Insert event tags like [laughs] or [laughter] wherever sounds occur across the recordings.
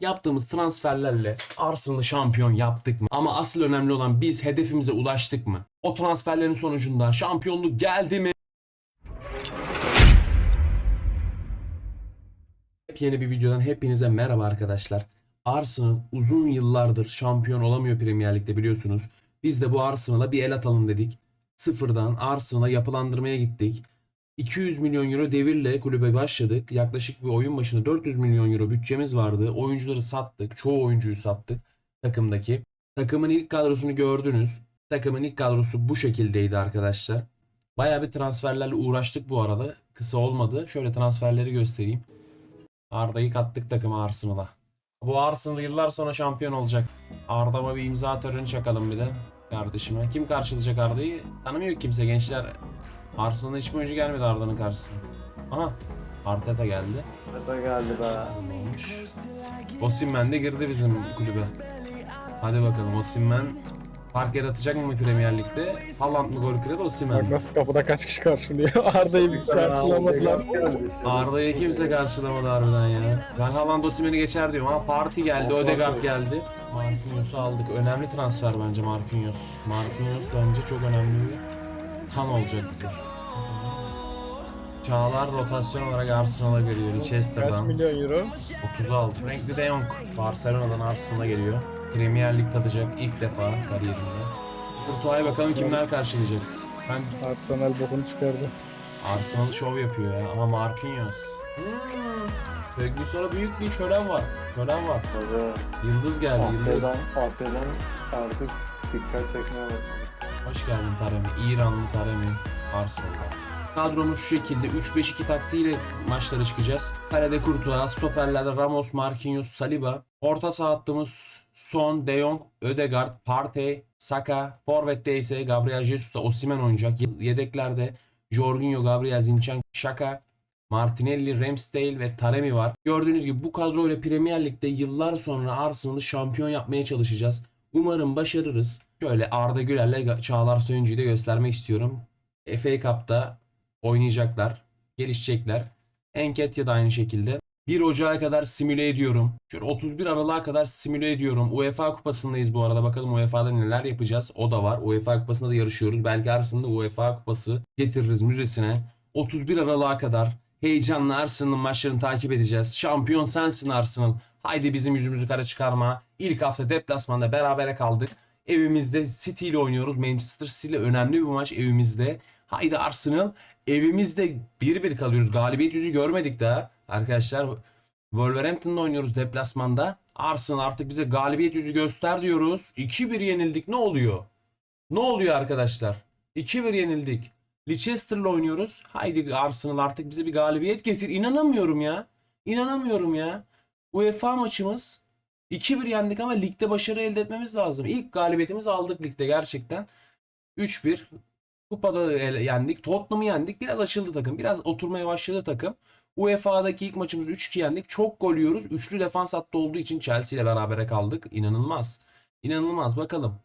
yaptığımız transferlerle Arsenal'ı şampiyon yaptık mı? Ama asıl önemli olan biz hedefimize ulaştık mı? O transferlerin sonucunda şampiyonluk geldi mi? Yeni bir videodan hepinize merhaba arkadaşlar. Arsenal uzun yıllardır şampiyon olamıyor Premier Lig'de biliyorsunuz. Biz de bu Arsenal'a bir el atalım dedik. Sıfırdan Arsenal'a yapılandırmaya gittik. 200 milyon euro devirle kulübe başladık. Yaklaşık bir oyun başına 400 milyon euro bütçemiz vardı. Oyuncuları sattık. Çoğu oyuncuyu sattık takımdaki. Takımın ilk kadrosunu gördünüz. Takımın ilk kadrosu bu şekildeydi arkadaşlar. Bayağı bir transferlerle uğraştık bu arada. Kısa olmadı. Şöyle transferleri göstereyim. Arda'yı kattık takıma Arsenal'a. Bu Arsenal yıllar sonra şampiyon olacak. Arda'ma bir imza töreni çakalım bir de kardeşime. Kim karşılayacak Arda'yı? Tanımıyor kimse gençler. Arsenal'da hiçbir oyuncu gelmedi Arda'nın karşısına. Aha Arteta geldi. Arada geldi be. Olmuş. Osimhen de girdi bizim kulübe. Hadi bakalım Osimhen fark yaratacak mı Premier Lig'de? Haaland mı gol kırdı Osimhen Bak mi? nasıl kapıda kaç kişi karşılıyor. [laughs] Arda'yı bir karşılamadılar. Arda'yı kimse karşılamadı harbiden ya. Ben Haaland Osimhen'i geçer diyorum ama Parti geldi, Ödegaard geldi. Marquinhos'u aldık. Önemli transfer bence Marquinhos. Marquinhos bence çok önemli bir kan olacak bize. Çağlar rotasyon olarak Arsenal'a geliyor. Kaç Leicester'dan. milyon euro? 30 aldı. Frankie de Jong Barcelona'dan Arsenal'a geliyor. Premier Lig tadacak ilk defa kariyerinde. Kurtuğa'ya bakalım kimler karşılayacak. Ben Arsenal bokunu çıkardı. Arsenal şov yapıyor ya ama Marquinhos. Hmm. Ferguson'a büyük bir şölen var. Şölen var. Tabii. Yıldız geldi Yıldız. Asya'dan, Asya'dan artık dikkat çekmeye başladı. Hoş geldin Taremi. İranlı Taremi. Arsenal'da. Kadromuz şu şekilde 3-5-2 taktiğiyle maçlara çıkacağız. Kalede Courtois, stoperlerde Ramos, Marquinhos, Saliba. Orta saha hattımız Son, De Jong, Ödegaard, Partey, Saka. Forvet'te ise Gabriel Jesus Osimhen oynayacak. Yedeklerde Jorginho, Gabriel Zinchenko, Şaka, Martinelli, Ramsdale ve Taremi var. Gördüğünüz gibi bu kadroyla Premier Lig'de yıllar sonra Arsenal'ı şampiyon yapmaya çalışacağız. Umarım başarırız. Şöyle Arda Güler'le Çağlar Söyüncü'yü de göstermek istiyorum. FA Cup'ta oynayacaklar, gelişecekler. Enketia da aynı şekilde. 1 Ocağı kadar simüle ediyorum. Şöyle 31 Aralık'a kadar simüle ediyorum. UEFA kupasındayız bu arada. Bakalım UEFA'da neler yapacağız. O da var. UEFA kupasında da yarışıyoruz. Belki arasında UEFA kupası getiririz müzesine. 31 Aralık'a kadar heyecanla Arsenal'ın maçlarını takip edeceğiz. Şampiyon sensin Arsenal. Haydi bizim yüzümüzü kara çıkarma. İlk hafta deplasmanda berabere kaldık. Evimizde City ile oynuyoruz. Manchester City ile önemli bir maç evimizde. Haydi Arsenal. Evimizde 1-1 kalıyoruz. Galibiyet yüzü görmedik daha. Arkadaşlar Wolverhampton'la oynuyoruz deplasmanda. Arsenal artık bize galibiyet yüzü göster diyoruz. 2-1 yenildik. Ne oluyor? Ne oluyor arkadaşlar? 2-1 yenildik. Leicester'la oynuyoruz. Haydi Arsenal artık bize bir galibiyet getir. İnanamıyorum ya. İnanamıyorum ya. UEFA maçımız 2-1 yendik ama ligde başarı elde etmemiz lazım. İlk galibiyetimizi aldık ligde gerçekten. 3-1. Kupada yendik. Tottenham'ı yendik. Biraz açıldı takım. Biraz oturmaya başladı takım. UEFA'daki ilk maçımızı 3-2 yendik. Çok gol yiyoruz. Üçlü defans hattı olduğu için Chelsea ile berabere kaldık. İnanılmaz. İnanılmaz. Bakalım.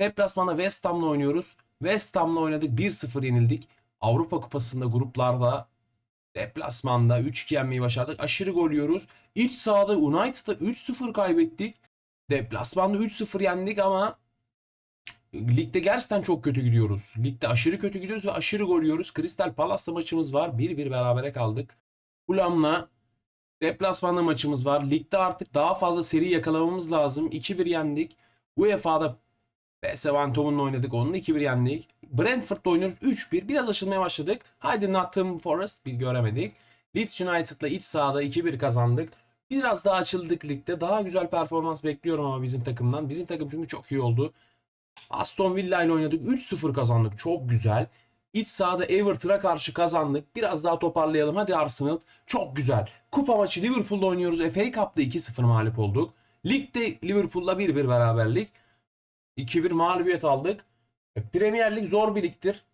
Deplasmanda West Ham'la oynuyoruz. West Ham'la oynadık. 1-0 yenildik. Avrupa Kupası'nda gruplarda deplasmanda 3-2 yenmeyi başardık. Aşırı gol yiyoruz. İç sahada United'a 3-0 kaybettik. Deplasmanda 3-0 yendik ama ligde gerçekten çok kötü gidiyoruz. Ligde aşırı kötü gidiyoruz ve aşırı gol yiyoruz. Crystal Palace'la maçımız var. 1-1 berabere kaldık. Fulham'la deplasmanda maçımız var. Ligde artık daha fazla seri yakalamamız lazım. 2-1 yendik. UEFA'da PSV Eindhoven'la oynadık. Onunla 2-1 yendik. Brentford'la oynuyoruz 3-1. Biraz açılmaya başladık. Haydi Nottingham Forest bir göremedik. Leeds United'la iç sahada 2-1 kazandık. Biraz daha açıldık ligde. Daha güzel performans bekliyorum ama bizim takımdan. Bizim takım çünkü çok iyi oldu. Aston Villa ile oynadık. 3-0 kazandık. Çok güzel. İç sahada Everton'a karşı kazandık. Biraz daha toparlayalım. Hadi Arsenal. Çok güzel. Kupa maçı Liverpool'la oynuyoruz. FA Cup'ta 2-0 mağlup olduk. Ligde Liverpool'la 1-1 beraberlik. 2-1 mağlubiyet aldık. E, Premier Lig zor bir ligdir.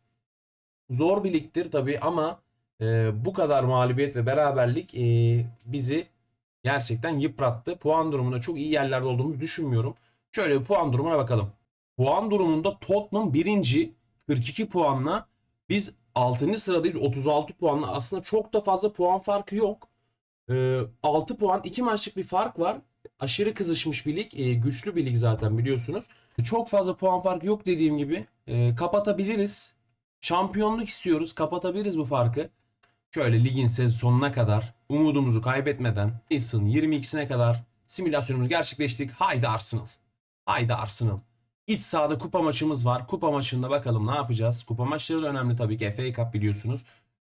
Zor bir ligdir tabii ama e, bu kadar mağlubiyet ve beraberlik e, bizi gerçekten yıprattı. Puan durumunda çok iyi yerlerde olduğumuzu düşünmüyorum. Şöyle bir puan durumuna bakalım. Puan durumunda Tottenham birinci 42 puanla biz 6. sıradayız 36 puanla. Aslında çok da fazla puan farkı yok. Ee, 6 puan 2 maçlık bir fark var. Aşırı kızışmış bir lig. e, güçlü bir lig zaten biliyorsunuz. Çok fazla puan farkı yok dediğim gibi. E, kapatabiliriz. Şampiyonluk istiyoruz. Kapatabiliriz bu farkı. Şöyle ligin sezonuna kadar umudumuzu kaybetmeden Nisan 22'sine kadar simülasyonumuzu gerçekleştik. Haydi Arsenal. Haydi Arsenal. İç sahada kupa maçımız var. Kupa maçında bakalım ne yapacağız. Kupa maçları da önemli tabii ki. FA Cup biliyorsunuz.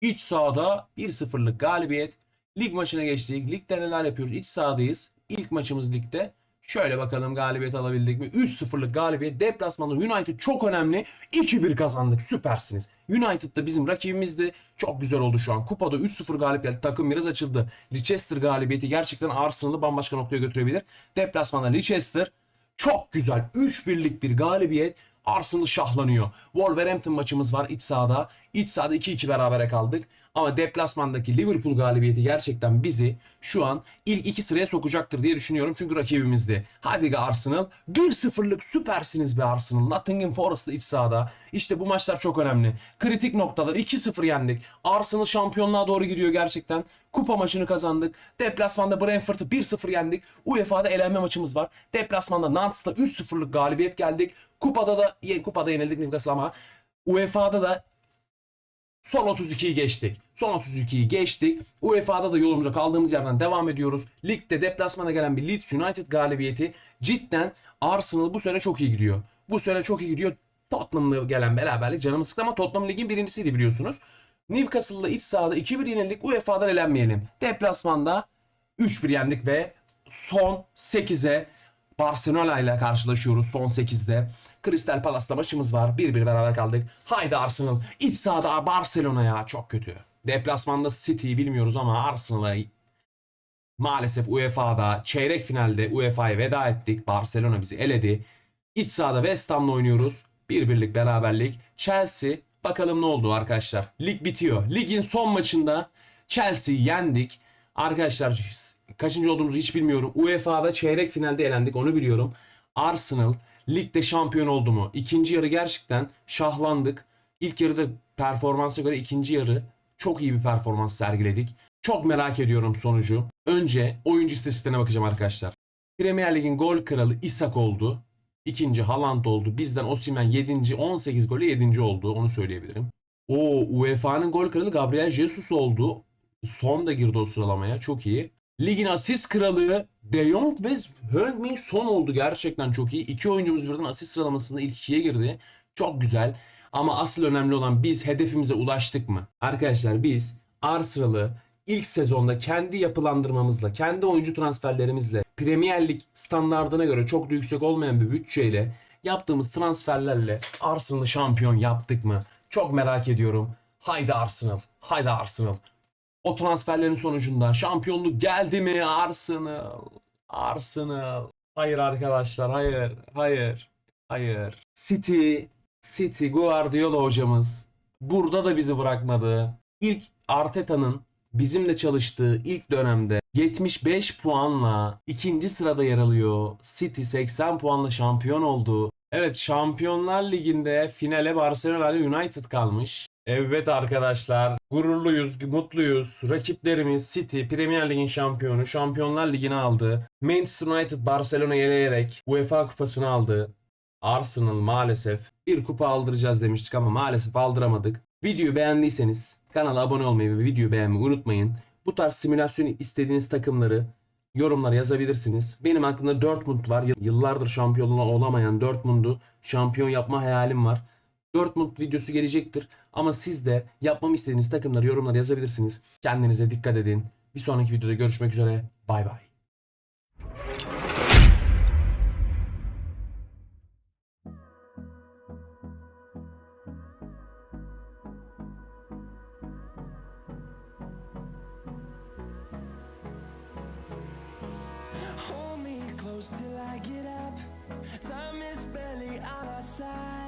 İç sahada 1-0'lık galibiyet. Lig maçına geçtik. Ligde neler yapıyoruz? İç sahadayız. İlk maçımız ligde. Şöyle bakalım galibiyet alabildik mi? 3-0'lık galibiyet. Deplasmanda United çok önemli. 2-1 kazandık. Süpersiniz. United da bizim rakibimizdi. Çok güzel oldu şu an. Kupada 3-0 galip geldi. Takım biraz açıldı. Leicester galibiyeti gerçekten Arsenal'ı bambaşka noktaya götürebilir. Deplasmanda Leicester çok güzel 3-1'lik bir galibiyet. Arsenal şahlanıyor. Wolverhampton maçımız var iç sahada. İç sahada 2-2 berabere kaldık. Ama deplasmandaki Liverpool galibiyeti gerçekten bizi şu an ilk iki sıraya sokacaktır diye düşünüyorum. Çünkü rakibimizdi. Hadi be Arsenal. 1-0'lık süpersiniz be Arsenal. Nottingham Forest'ta iç sahada. İşte bu maçlar çok önemli. Kritik noktalar 2-0 yendik. Arsenal şampiyonluğa doğru gidiyor gerçekten. Kupa maçını kazandık. Deplasmanda Brentford'u 1-0 yendik. UEFA'da elenme maçımız var. Deplasmanda Nante'da 3-0'lık galibiyet geldik. Kupada da kupada yenildik Newcastle ama UEFA'da da Son 32'yi geçtik. Son 32'yi geçtik. UEFA'da da yolumuza kaldığımız yerden devam ediyoruz. Ligde deplasmana gelen bir Leeds United galibiyeti cidden Arsenal bu sene çok iyi gidiyor. Bu sene çok iyi gidiyor. Tottenham'la gelen beraberlik canımı sıktı ama Tottenham ligin birincisiydi biliyorsunuz. Newcastle'la iç sahada 2-1 yenildik. UEFA'dan elenmeyelim. Deplasmanda 3-1 yendik ve son 8'e Barcelona ile karşılaşıyoruz son 8'de. Crystal Palace'la maçımız var. 1-1 beraber kaldık. Haydi Arsenal. İç sahada Barcelona ya çok kötü. Deplasmanda City'yi bilmiyoruz ama Arsenal'a maalesef UEFA'da çeyrek finalde UEFA'ya veda ettik. Barcelona bizi eledi. İç sahada West Ham'la oynuyoruz. Bir birlik beraberlik. Chelsea bakalım ne oldu arkadaşlar. Lig bitiyor. Ligin son maçında Chelsea'yi yendik. Arkadaşlar kaçıncı olduğumuzu hiç bilmiyorum. UEFA'da çeyrek finalde elendik onu biliyorum. Arsenal ligde şampiyon oldu mu? İkinci yarı gerçekten şahlandık. İlk yarıda performansa göre ikinci yarı çok iyi bir performans sergiledik. Çok merak ediyorum sonucu. Önce oyuncu istatistiklerine bakacağım arkadaşlar. Premier Lig'in gol kralı Isak oldu. İkinci Haaland oldu. Bizden Osimhen 7. 18 golü 7. oldu. Onu söyleyebilirim. O UEFA'nın gol kralı Gabriel Jesus oldu. Son da girdi o sıralamaya. Çok iyi. Ligin asist kralı De Jong ve Heung-min Son oldu. Gerçekten çok iyi. İki oyuncumuz birden asist sıralamasında ilk ikiye girdi. Çok güzel. Ama asıl önemli olan biz hedefimize ulaştık mı? Arkadaşlar biz Arsenal'ı ilk sezonda kendi yapılandırmamızla, kendi oyuncu transferlerimizle, Premier Lig standardına göre çok da yüksek olmayan bir bütçeyle yaptığımız transferlerle Arsenal'ı şampiyon yaptık mı? Çok merak ediyorum. Haydi Arsenal. Haydi Arsenal. O transferlerin sonucunda şampiyonluk geldi mi Arsenal? Arsenal. Hayır arkadaşlar hayır. Hayır. Hayır. City. City Guardiola hocamız. Burada da bizi bırakmadı. İlk Arteta'nın bizimle çalıştığı ilk dönemde 75 puanla ikinci sırada yer alıyor. City 80 puanla şampiyon oldu. Evet Şampiyonlar Ligi'nde finale Barcelona ile United kalmış. Evet arkadaşlar gururluyuz, mutluyuz. Rakiplerimiz City Premier Lig'in şampiyonu, Şampiyonlar Ligi'ni aldı. Manchester United Barcelona'yı eleyerek UEFA kupasını aldı. Arsenal maalesef bir kupa aldıracağız demiştik ama maalesef aldıramadık. Videoyu beğendiyseniz kanala abone olmayı ve videoyu beğenmeyi unutmayın. Bu tarz simülasyonu istediğiniz takımları yorumlara yazabilirsiniz. Benim aklımda Dortmund var. Yıllardır şampiyonluğa olamayan Dortmund'u şampiyon yapma hayalim var. Dortmund videosu gelecektir. Ama siz de yapmamı istediğiniz takımları yorumlara yazabilirsiniz. Kendinize dikkat edin. Bir sonraki videoda görüşmek üzere. Bay bay. Till I get up. Time is barely on our side.